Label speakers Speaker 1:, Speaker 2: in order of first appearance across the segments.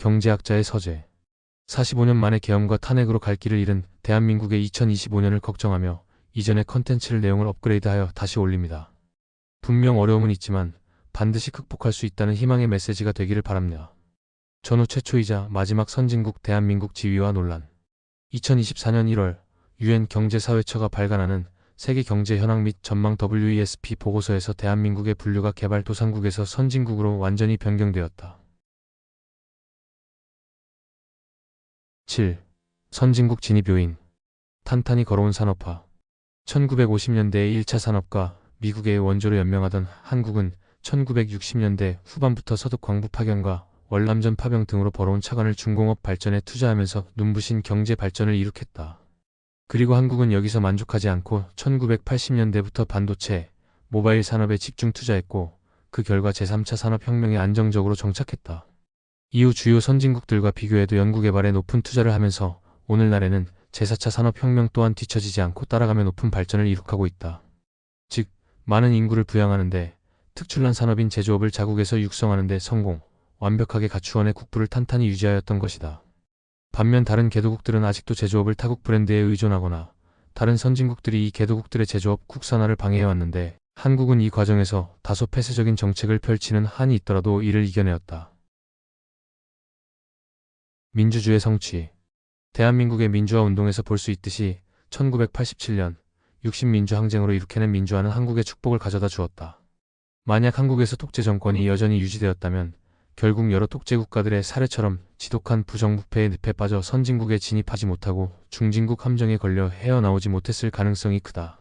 Speaker 1: 경제학자의 서재. 45년 만에 계엄과 탄핵으로 갈 길을 잃은 대한민국의 2025년을 걱정하며 이전의 컨텐츠를 내용을 업그레이드하여 다시 올립니다. 분명 어려움은 있지만 반드시 극복할 수 있다는 희망의 메시지가 되기를 바랍니다. 전후 최초이자 마지막 선진국 대한민국 지위와 논란. 2024년 1월 유엔 경제사회처가 발간하는 세계 경제 현황 및 전망 WESP 보고서에서 대한민국의 분류가 개발도상국에서 선진국으로 완전히 변경되었다. 7. 선진국 진입 요인. 탄탄히 걸어온 산업화. 1950년대의 1차 산업과 미국의 원조로 연명하던 한국은 1960년대 후반부터 서독 광부 파견과 월남전 파병 등으로 벌어온 차관을 중공업 발전에 투자하면서 눈부신 경제 발전을 이룩했다. 그리고 한국은 여기서 만족하지 않고 1980년대부터 반도체, 모바일 산업에 집중 투자했고 그 결과 제3차 산업혁명에 안정적으로 정착했다. 이후 주요 선진국들과 비교해도 연구개발에 높은 투자를 하면서 오늘날에는 제4차 산업혁명 또한 뒤처지지 않고 따라가며 높은 발전을 이룩하고 있다. 즉, 많은 인구를 부양하는데 특출난 산업인 제조업을 자국에서 육성하는데 성공, 완벽하게 갖추어내 국부를 탄탄히 유지하였던 것이다. 반면 다른 개도국들은 아직도 제조업을 타국 브랜드에 의존하거나 다른 선진국들이 이 개도국들의 제조업 국산화를 방해해왔는데 한국은 이 과정에서 다소 폐쇄적인 정책을 펼치는 한이 있더라도 이를 이겨내었다. 민주주의 성취 대한민국의 민주화 운동에서 볼 수 있듯이 1987년 60민주 항쟁으로 이룩해낸 민주화는 한국의 축복을 가져다 주었다. 만약 한국에서 독재 정권이 여전히 유지되었다면 결국 여러 독재 국가들의 사례처럼 지독한 부정부패의 늪에 빠져 선진국에 진입하지 못하고 중진국 함정에 걸려 헤어나오지 못했을 가능성이 크다.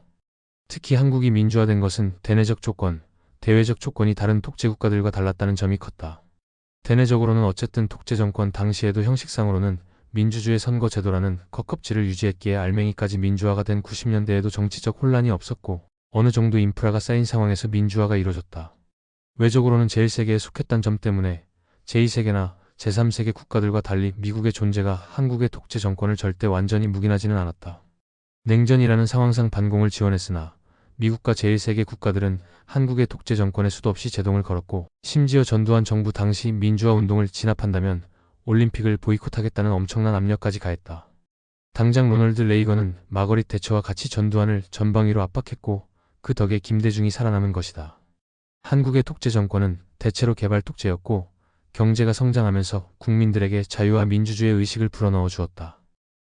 Speaker 1: 특히 한국이 민주화된 것은 대내적 조건, 대외적 조건이 다른 독재 국가들과 달랐다는 점이 컸다. 대내적으로는 어쨌든 독재 정권 당시에도 형식상으로는 민주주의 선거 제도라는 컵컵지를 유지했기에 알맹이까지 민주화가 된 90년대에도 정치적 혼란이 없었고 어느 정도 인프라가 쌓인 상황에서 민주화가 이뤄졌다. 외적으로는 제1세계에 속했던 점 때문에 제2세계나 제3세계 국가들과 달리 미국의 존재가 한국의 독재 정권을 절대 완전히 묵인하지는 않았다. 냉전이라는 상황상 반공을 지원했으나 미국과 제1세계 국가들은 한국의 독재 정권에 수도 없이 제동을 걸었고 심지어 전두환 정부 당시 민주화 운동을 진압한다면 올림픽을 보이콧하겠다는 엄청난 압력까지 가했다. 당장 로널드 레이건은 마거릿 대처와 같이 전두환을 전방위로 압박했고 그 덕에 김대중이 살아남은 것이다. 한국의 독재 정권은 대체로 개발 독재였고 경제가 성장하면서 국민들에게 자유와 민주주의 의식을 불어넣어 주었다.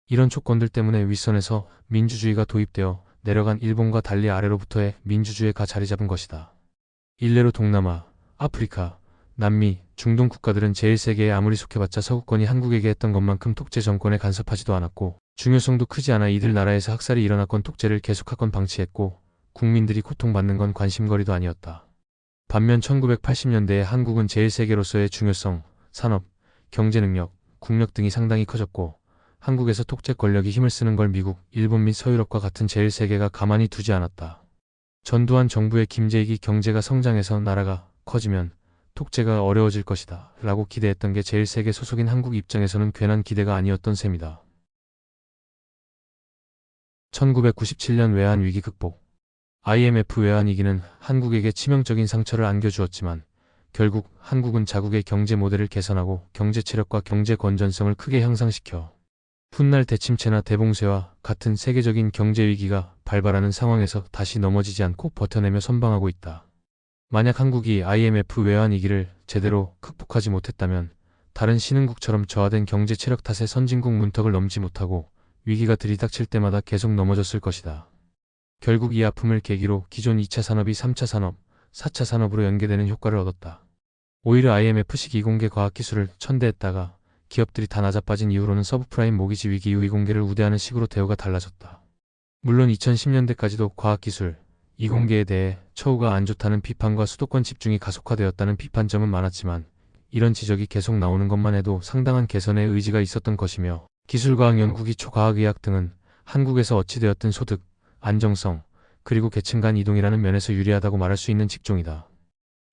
Speaker 1: 이런 조건들 때문에 윗선에서 민주주의가 도입되어 내려간 일본과 달리 아래로부터의 민주주의가 자리 잡은 것이다. 일례로 동남아, 아프리카, 남미, 중동 국가들은 제1세계에 아무리 속해봤자 서구권이 한국에게 했던 것만큼 독재 정권에 간섭하지도 않았고 중요성도 크지 않아 이들 나라에서 학살이 일어났건 독재를 계속하건 방치했고 국민들이 고통받는 건 관심거리도 아니었다. 반면 1980년대에 한국은 제1세계로서의 중요성, 산업, 경제 능력, 국력 등이 상당히 커졌고 한국에서 독재 권력이 힘을 쓰는 걸 미국, 일본 및 서유럽과 같은 제1세계가 가만히 두지 않았다. 전두환 정부의 김재익이 경제가 성장해서 나라가 커지면 독재가 어려워질 것이다 라고 기대했던 게 제1세계 소속인 한국 입장에서는 괜한 기대가 아니었던 셈이다. 1997년 외환 위기 극복 IMF 외환 위기는 한국에게 치명적인 상처를 안겨주었지만 결국 한국은 자국의 경제 모델을 개선하고 경제 체력과 경제 건전성을 크게 향상시켜 훗날 대침체나 대봉쇄와 같은 세계적인 경제 위기가 발발하는 상황에서 다시 넘어지지 않고 버텨내며 선방하고 있다. 만약 한국이 IMF 외환 위기를 제대로 극복하지 못했다면 다른 신흥국처럼 저하된 경제 체력 탓에 선진국 문턱을 넘지 못하고 위기가 들이닥칠 때마다 계속 넘어졌을 것이다. 결국 이 아픔을 계기로 기존 2차 산업이 3차 산업, 4차 산업으로 연계되는 효과를 얻었다. 오히려 IMF식 이공계 과학기술을 천대했다가 기업들이 다 낮아빠진 이후로는 서브프라임 모기지 위기 이후 이공계를 우대하는 식으로 대우가 달라졌다. 물론 2010년대까지도 과학기술, 이공계에 대해 처우가 안 좋다는 비판과 수도권 집중이 가속화되었다는 비판점은 많았지만 이런 지적이 계속 나오는 것만 해도 상당한 개선의 의지가 있었던 것이며 기술과학 연구기 초과학의학 등은 한국에서 어찌되었든 소득, 안정성, 그리고 계층 간 이동이라는 면에서 유리하다고 말할 수 있는 직종이다.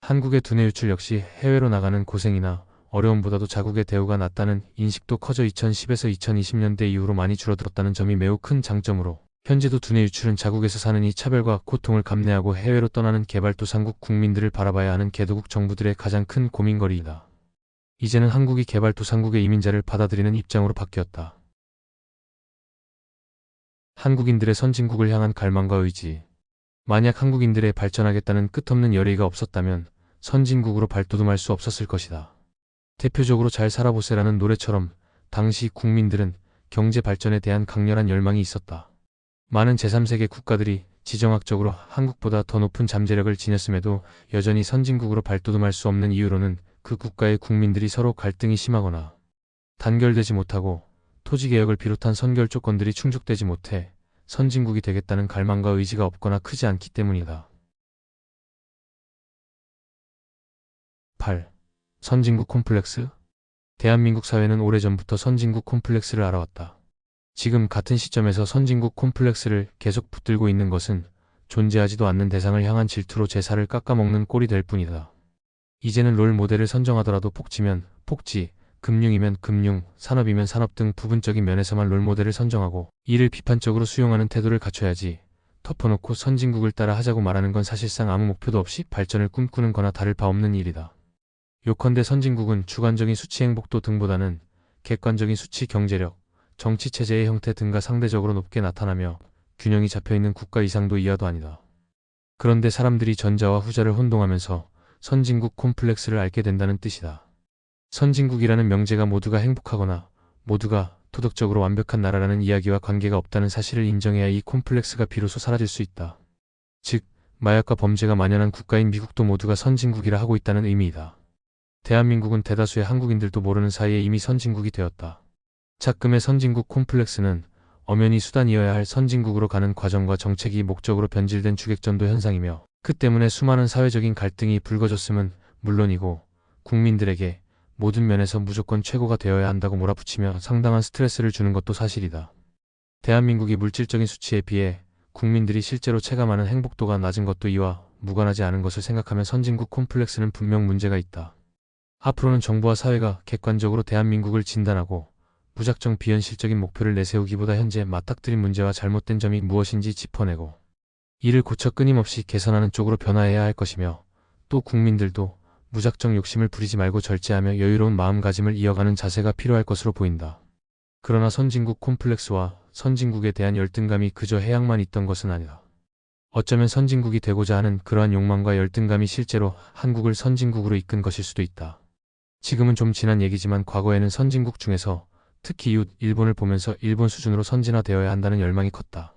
Speaker 1: 한국의 두뇌 유출 역시 해외로 나가는 고생이나 어려움보다도 자국의 대우가 낮다는 인식도 커져 2010에서 2020년대 이후로 많이 줄어들었다는 점이 매우 큰 장점으로 현재도 두뇌 유출은 자국에서 사는 이 차별과 고통을 감내하고 해외로 떠나는 개발도상국 국민들을 바라봐야 하는 개도국 정부들의 가장 큰 고민거리이다. 이제는 한국이 개발도상국의 이민자를 받아들이는 입장으로 바뀌었다. 한국인들의 선진국을 향한 갈망과 의지. 만약 한국인들의 발전하겠다는 끝없는 열의가 없었다면 선진국으로 발돋움할 수 없었을 것이다. 대표적으로 잘 살아보세라는 노래처럼 당시 국민들은 경제 발전에 대한 강렬한 열망이 있었다. 많은 제3세계 국가들이 지정학적으로 한국보다 더 높은 잠재력을 지녔음에도 여전히 선진국으로 발돋움할 수 없는 이유로는 그 국가의 국민들이 서로 갈등이 심하거나 단결되지 못하고 토지개혁을 비롯한 선결 조건들이 충족되지 못해 선진국이 되겠다는 갈망과 의지가 없거나 크지 않기 때문이다. 8. 선진국 콤플렉스? 대한민국 사회는 오래전부터 선진국 콤플렉스를 알아왔다. 지금 같은 시점에서 선진국 콤플렉스를 계속 붙들고 있는 것은 존재하지도 않는 대상을 향한 질투로 제사를 깎아먹는 꼴이 될 뿐이다. 이제는 롤 모델을 선정하더라도 폭지면 폭지, 금융이면 금융, 산업이면 산업 등 부분적인 면에서만 롤 모델을 선정하고 이를 비판적으로 수용하는 태도를 갖춰야지 덮어놓고 선진국을 따라 하자고 말하는 건 사실상 아무 목표도 없이 발전을 꿈꾸는 거나 다를 바 없는 일이다. 요컨대 선진국은 주관적인 수치 행복도 등보다는 객관적인 수치 경제력, 정치 체제의 형태 등과 상대적으로 높게 나타나며 균형이 잡혀있는 국가 이상도 이하도 아니다. 그런데 사람들이 전자와 후자를 혼동하면서 선진국 콤플렉스를 앓게 된다는 뜻이다. 선진국이라는 명제가 모두가 행복하거나 모두가 도덕적으로 완벽한 나라라는 이야기와 관계가 없다는 사실을 인정해야 이 콤플렉스가 비로소 사라질 수 있다. 즉, 마약과 범죄가 만연한 국가인 미국도 모두가 선진국이라 하고 있다는 의미이다. 대한민국은 대다수의 한국인들도 모르는 사이에 이미 선진국이 되었다. 작금의 선진국 콤플렉스는 엄연히 수단이어야 할 선진국으로 가는 과정과 정책이 목적으로 변질된 주객전도 현상이며 그 때문에 수많은 사회적인 갈등이 불거졌음은 물론이고 국민들에게 모든 면에서 무조건 최고가 되어야 한다고 몰아붙이며 상당한 스트레스를 주는 것도 사실이다. 대한민국이 물질적인 수치에 비해 국민들이 실제로 체감하는 행복도가 낮은 것도 이와 무관하지 않은 것을 생각하면 선진국 콤플렉스는 분명 문제가 있다. 앞으로는 정부와 사회가 객관적으로 대한민국을 진단하고 무작정 비현실적인 목표를 내세우기보다 현재 맞닥뜨린 문제와 잘못된 점이 무엇인지 짚어내고 이를 고쳐 끊임없이 개선하는 쪽으로 변화해야 할 것이며 또 국민들도 무작정 욕심을 부리지 말고 절제하며 여유로운 마음가짐을 이어가는 자세가 필요할 것으로 보인다. 그러나 선진국 콤플렉스와 선진국에 대한 열등감이 그저 해양만 있던 것은 아니다. 어쩌면 선진국이 되고자 하는 그러한 욕망과 열등감이 실제로 한국을 선진국으로 이끈 것일 수도 있다. 지금은 좀 지난 얘기지만 과거에는 선진국 중에서 특히 이웃 일본을 보면서 일본 수준으로 선진화되어야 한다는 열망이 컸다.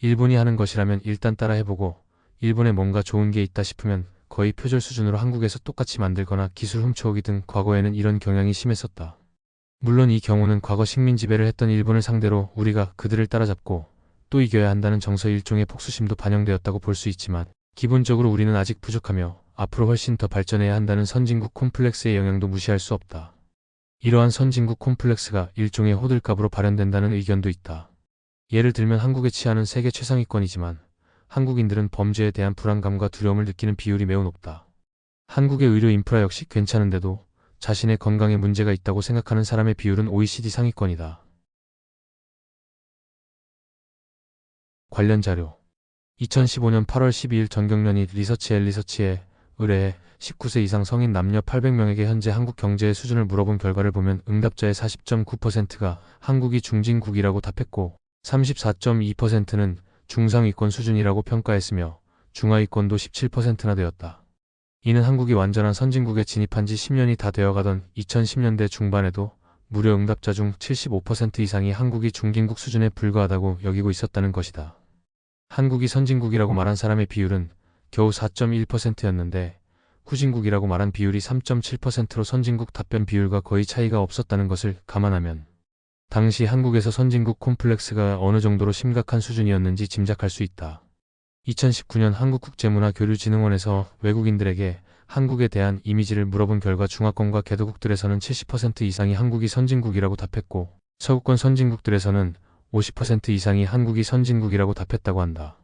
Speaker 1: 일본이 하는 것이라면 일단 따라 해보고 일본에 뭔가 좋은 게 있다 싶으면 거의 표절 수준으로 한국에서 똑같이 만들거나 기술 훔쳐오기 등 과거에는 이런 경향이 심했었다. 물론 이 경우는 과거 식민 지배를 했던 일본을 상대로 우리가 그들을 따라잡고 또 이겨야 한다는 정서 일종의 폭수심도 반영되었다고 볼 수 있지만 기본적으로 우리는 아직 부족하며 앞으로 훨씬 더 발전해야 한다는 선진국 콤플렉스의 영향도 무시할 수 없다. 이러한 선진국 콤플렉스가 일종의 호들갑으로 발현된다는 의견도 있다. 예를 들면 한국의 치안은 세계 최상위권이지만 한국인들은 범죄에 대한 불안감과 두려움을 느끼는 비율이 매우 높다. 한국의 의료 인프라 역시 괜찮은데도 자신의 건강에 문제가 있다고 생각하는 사람의 비율은 OECD 상위권이다. 관련 자료 2015년 8월 12일 전경련이 리서치 앤 리서치에 의뢰해 19세 이상 성인 남녀 800명에게 현재 한국 경제의 수준을 물어본 결과를 보면 응답자의 40.9%가 한국이 중진국이라고 답했고 34.2%는 중상위권 수준이라고 평가했으며 중하위권도 17%나 되었다. 이는 한국이 완전한 선진국에 진입한 지 10년이 다 되어가던 2010년대 중반에도 무려 응답자 중 75% 이상이 한국이 중진국 수준에 불과하다고 여기고 있었다는 것이다. 한국이 선진국이라고 말한 사람의 비율은 겨우 4.1%였는데 후진국이라고 말한 비율이 3.7%로 선진국 답변 비율과 거의 차이가 없었다는 것을 감안하면 당시 한국에서 선진국 콤플렉스가 어느 정도로 심각한 수준이었는지 짐작할 수 있다. 2019년 한국국제문화교류진흥원에서 외국인들에게 한국에 대한 이미지를 물어본 결과 중화권과 개도국들에서는 70% 이상이 한국이 선진국이라고 답했고 서구권 선진국들에서는 50% 이상이 한국이 선진국이라고 답했다고 한다.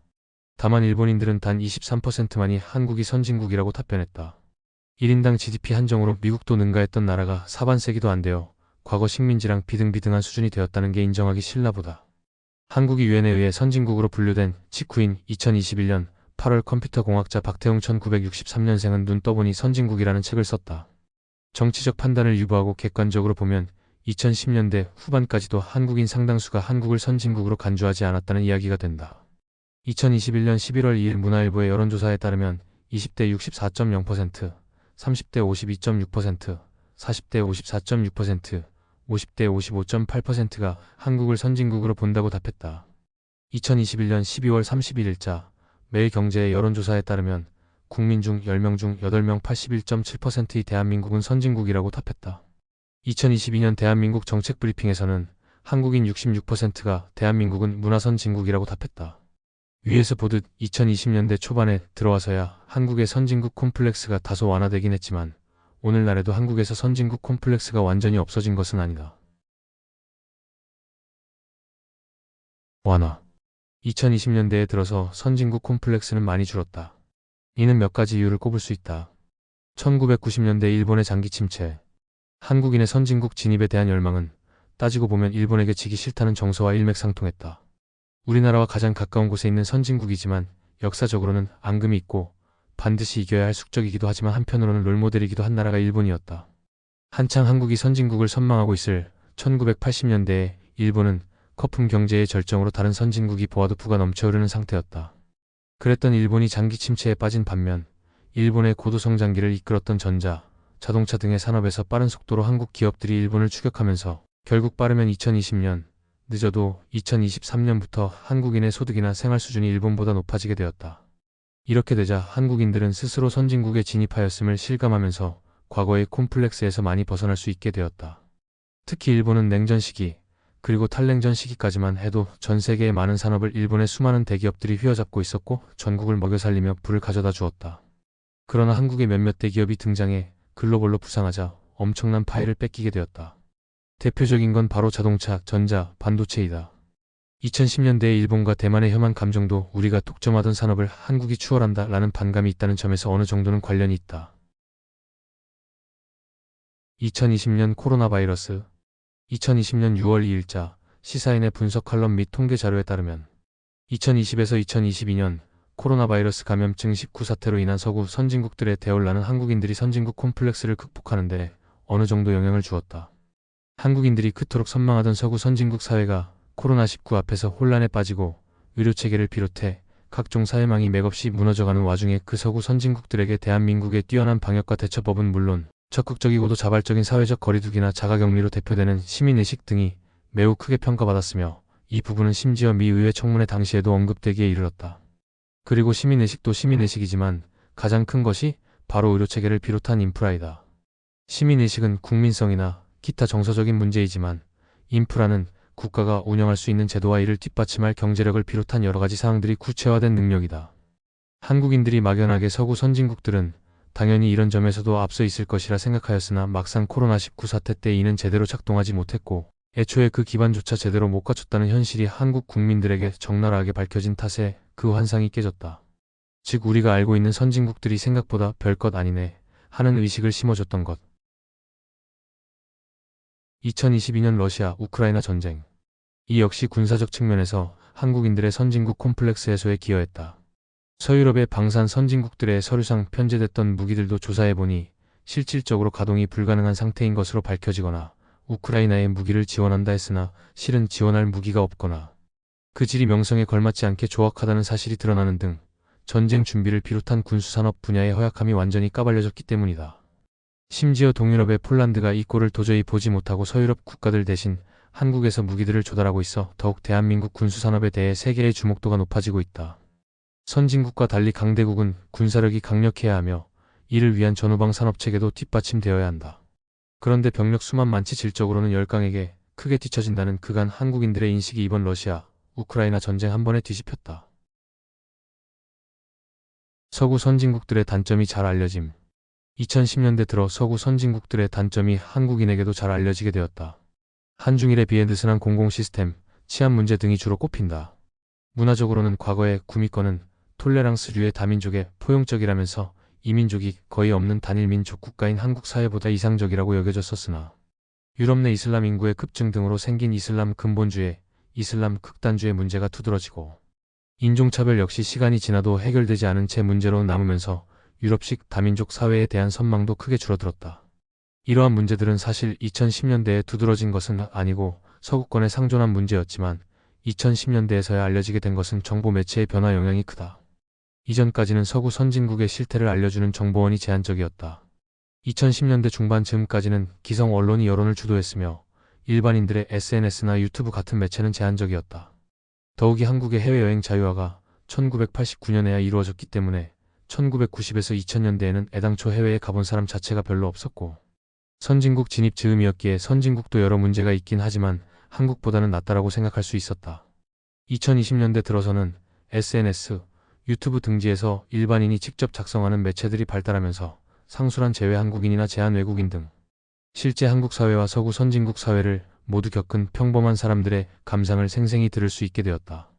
Speaker 1: 다만 일본인들은 단 23%만이 한국이 선진국이라고 답변했다. 1인당 GDP 한정으로 미국도 능가했던 나라가 사반세기도 안 되어 과거 식민지랑 비등비등한 수준이 되었다는 게 인정하기 싫나보다. 한국이 유엔에 의해 선진국으로 분류된 직후인 2021년 8월 컴퓨터 공학자 박태웅 1963년생은 눈 떠보니 선진국이라는 책을 썼다. 정치적 판단을 유보하고 객관적으로 보면 2010년대 후반까지도 한국인 상당수가 한국을 선진국으로 간주하지 않았다는 이야기가 된다. 2021년 11월 2일 문화일보의 여론조사에 따르면 20대 64.0%, 30대 52.6%, 40대 54.6%, 50대 55.8%가 한국을 선진국으로 본다고 답했다. 2021년 12월 31일자 매일경제의 여론조사에 따르면 국민 중 10명 중 8명 81.7%의 대한민국은 선진국이라고 답했다. 2022년 대한민국 정책 브리핑에서는 한국인 66%가 대한민국은 문화선진국이라고 답했다. 위에서 보듯 2020년대 초반에 들어와서야 한국의 선진국 콤플렉스가 다소 완화되긴 했지만 오늘날에도 한국에서 선진국 콤플렉스가 완전히 없어진 것은 아니다. 완화 2020년대에 들어서 선진국 콤플렉스는 많이 줄었다. 이는 몇 가지 이유를 꼽을 수 있다. 1990년대 일본의 장기 침체, 한국인의 선진국 진입에 대한 열망은 따지고 보면 일본에게 지기 싫다는 정서와 일맥상통했다. 우리나라와 가장 가까운 곳에 있는 선진국이지만 역사적으로는 앙금이 있고 반드시 이겨야 할 숙적이기도 하지만 한편으로는 롤모델이기도 한 나라가 일본이었다. 한창 한국이 선진국을 선망하고 있을 1980년대에 일본은 거품 경제의 절정으로 다른 선진국이 보아도 부가 넘쳐흐르는 상태였다. 그랬던 일본이 장기 침체에 빠진 반면 일본의 고도 성장기를 이끌었던 전자, 자동차 등의 산업에서 빠른 속도로 한국 기업들이 일본을 추격하면서 결국 빠르면 2020년, 늦어도 2023년부터 한국인의 소득이나 생활 수준이 일본보다 높아지게 되었다. 이렇게 되자 한국인들은 스스로 선진국에 진입하였음을 실감하면서 과거의 콤플렉스에서 많이 벗어날 수 있게 되었다. 특히 일본은 냉전 시기, 그리고 탈냉전 시기까지만 해도 전 세계의 많은 산업을 일본의 수많은 대기업들이 휘어잡고 있었고 전국을 먹여 살리며 불을 가져다 주었다. 그러나 한국의 몇몇 대기업이 등장해 글로벌로 부상하자 엄청난 파일을 뺏기게 되었다. 대표적인 건 바로 자동차, 전자, 반도체이다. 2010년대에 일본과 대만의 혐한 감정도 우리가 독점하던 산업을 한국이 추월한다 라는 반감이 있다는 점에서 어느 정도는 관련이 있다. 2020년 코로나 바이러스 2020년 6월 2일자 시사인의 분석 칼럼 및 통계 자료에 따르면 2020에서 2022년 코로나 바이러스 감염증 19 사태로 인한 서구 선진국들의 대올라는 한국인들이 선진국 콤플렉스를 극복하는데 어느 정도 영향을 주었다. 한국인들이 그토록 선망하던 서구 선진국 사회가 코로나19 앞에서 혼란에 빠지고 의료체계를 비롯해 각종 사회망이 맥없이 무너져가는 와중에 그 서구 선진국들에게 대한민국의 뛰어난 방역과 대처법은 물론 적극적이고도 자발적인 사회적 거리두기나 자가격리로 대표되는 시민의식 등이 매우 크게 평가받았으며 이 부분은 심지어 미 의회 청문회 당시에도 언급되기에 이르렀다. 그리고 시민의식도 시민의식이지만 가장 큰 것이 바로 의료체계를 비롯한 인프라이다. 시민의식은 국민성이나 기타 정서적인 문제이지만 인프라는 국가가 운영할 수 있는 제도와 이를 뒷받침할 경제력을 비롯한 여러 가지 사항들이 구체화된 능력이다. 한국인들이 막연하게 서구 선진국들은 당연히 이런 점에서도 앞서 있을 것이라 생각하였으나 막상 코로나19 사태 때 이는 제대로 작동하지 못했고 애초에 그 기반조차 제대로 못 갖췄다는 현실이 한국 국민들에게 적나라하게 밝혀진 탓에 그 환상이 깨졌다. 즉 우리가 알고 있는 선진국들이 생각보다 별것 아니네 하는 의식을 심어줬던 것. 2022년 러시아 우크라이나 전쟁. 이 역시 군사적 측면에서 한국인들의 선진국 콤플렉스 해소에 기여했다. 서유럽의 방산 선진국들의 서류상 편제됐던 무기들도 조사해보니 실질적으로 가동이 불가능한 상태인 것으로 밝혀지거나 우크라이나에 무기를 지원한다 했으나 실은 지원할 무기가 없거나 그 질이 명성에 걸맞지 않게 조악하다는 사실이 드러나는 등 전쟁 준비를 비롯한 군수산업 분야의 허약함이 완전히 까발려졌기 때문이다. 심지어 동유럽의 폴란드가 이 꼴을 도저히 보지 못하고 서유럽 국가들 대신 한국에서 무기들을 조달하고 있어 더욱 대한민국 군수산업에 대해 세계의 주목도가 높아지고 있다. 선진국과 달리 강대국은 군사력이 강력해야 하며 이를 위한 전후방 산업체계도 뒷받침되어야 한다. 그런데 병력 수만 많지 질적으로는 열강에게 크게 뒤처진다는 그간 한국인들의 인식이 이번 러시아, 우크라이나 전쟁 한 번에 뒤집혔다. 서구 선진국들의 단점이 잘 알려짐. 2010년대 들어 서구 선진국들의 단점이 한국인에게도 잘 알려지게 되었다. 한중일에 비해 느슨한 공공 시스템, 치안 문제 등이 주로 꼽힌다. 문화적으로는 과거의 구미권은 톨레랑스류의 다민족의 포용적이라면서 이민족이 거의 없는 단일 민족 국가인 한국 사회보다 이상적이라고 여겨졌었으나 유럽 내 이슬람 인구의 급증 등으로 생긴 이슬람 근본주의, 이슬람 극단주의 문제가 두드러지고 인종차별 역시 시간이 지나도 해결되지 않은 채 문제로 남으면서 유럽식 다민족 사회에 대한 선망도 크게 줄어들었다. 이러한 문제들은 사실 2010년대에 두드러진 것은 아니고 서구권에 상존한 문제였지만 2010년대에서야 알려지게 된 것은 정보 매체의 변화 영향이 크다. 이전까지는 서구 선진국의 실태를 알려주는 정보원이 제한적이었다. 2010년대 중반 즈음까지는 기성 언론이 여론을 주도했으며 일반인들의 SNS나 유튜브 같은 매체는 제한적이었다. 더욱이 한국의 해외여행 자유화가 1989년에야 이루어졌기 때문에 1990에서 2000년대에는 애당초 해외에 가본 사람 자체가 별로 없었고 선진국 진입 즈음이었기에 선진국도 여러 문제가 있긴 하지만 한국보다는 낫다라고 생각할 수 있었다. 2020년대 들어서는 SNS, 유튜브 등지에서 일반인이 직접 작성하는 매체들이 발달하면서 상술한 제외 한국인이나 제한 외국인 등 실제 한국 사회와 서구 선진국 사회를 모두 겪은 평범한 사람들의 감상을 생생히 들을 수 있게 되었다.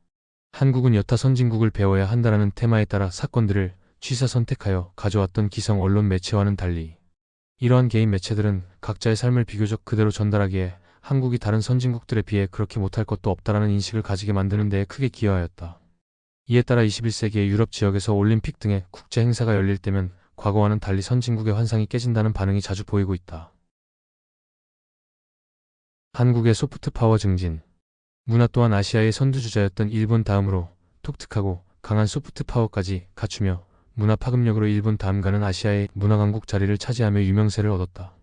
Speaker 1: 한국은 여타 선진국을 배워야 한다라는 테마에 따라 사건들을 취사 선택하여 가져왔던 기성 언론 매체와는 달리 이러한 개인 매체들은 각자의 삶을 비교적 그대로 전달하기에 한국이 다른 선진국들에 비해 그렇게 못할 것도 없다라는 인식을 가지게 만드는 데에 크게 기여하였다. 이에 따라 21세기의 유럽 지역에서 올림픽 등의 국제 행사가 열릴 때면 과거와는 달리 선진국의 환상이 깨진다는 반응이 자주 보이고 있다. 한국의 소프트 파워 증진 문화 또한 아시아의 선두주자였던 일본 다음으로 독특하고 강한 소프트 파워까지 갖추며 문화 파급력으로 일본 다음가는 아시아의 문화 강국 자리를 차지하며 유명세를 얻었다.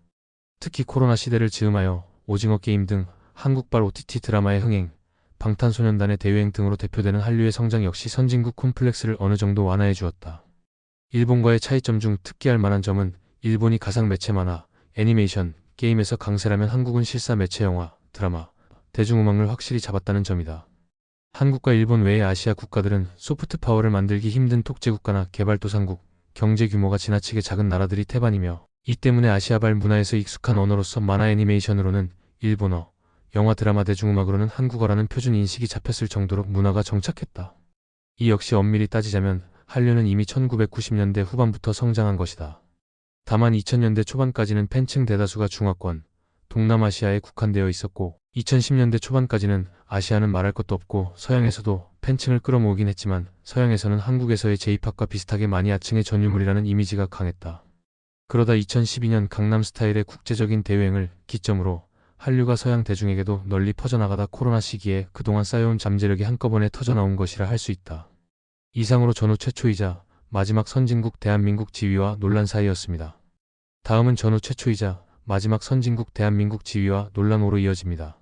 Speaker 1: 특히 코로나 시대를 즈음하여 오징어 게임 등 한국발 OTT 드라마의 흥행, 방탄소년단의 대유행 등으로 대표되는 한류의 성장 역시 선진국 콤플렉스를 어느 정도 완화해 주었다. 일본과의 차이점 중 특기할 만한 점은 일본이 가상 매체 만화, 애니메이션, 게임에서 강세라면 한국은 실사 매체 영화, 드라마, 대중음악을 확실히 잡았다는 점이다. 한국과 일본 외의 아시아 국가들은 소프트 파워를 만들기 힘든 독재국가나 개발도상국, 경제 규모가 지나치게 작은 나라들이 태반이며 이 때문에 아시아발 문화에서 익숙한 언어로서 만화 애니메이션으로는 일본어, 영화 드라마 대중음악으로는 한국어라는 표준 인식이 잡혔을 정도로 문화가 정착했다. 이 역시 엄밀히 따지자면 한류는 이미 1990년대 후반부터 성장한 것이다. 다만 2000년대 초반까지는 팬층 대다수가 중화권, 동남아시아에 국한되어 있었고 2010년대 초반까지는 아시아는 말할 것도 없고 서양에서도 팬층을 끌어모으긴 했지만 서양에서는 한국에서의 제이팝과 비슷하게 마니아층의 전유물이라는 이미지가 강했다. 그러다 2012년 강남 스타일의 국제적인 대유행을 기점으로 한류가 서양 대중에게도 널리 퍼져나가다 코로나 시기에 그동안 쌓여온 잠재력이 한꺼번에 터져나온 것이라 할 수 있다. 이상으로 전후 최초이자 마지막 선진국 대한민국 지위와 논란 사이였습니다. 다음은 전후 최초이자 마지막 선진국 대한민국 지위와 논란으로 이어집니다.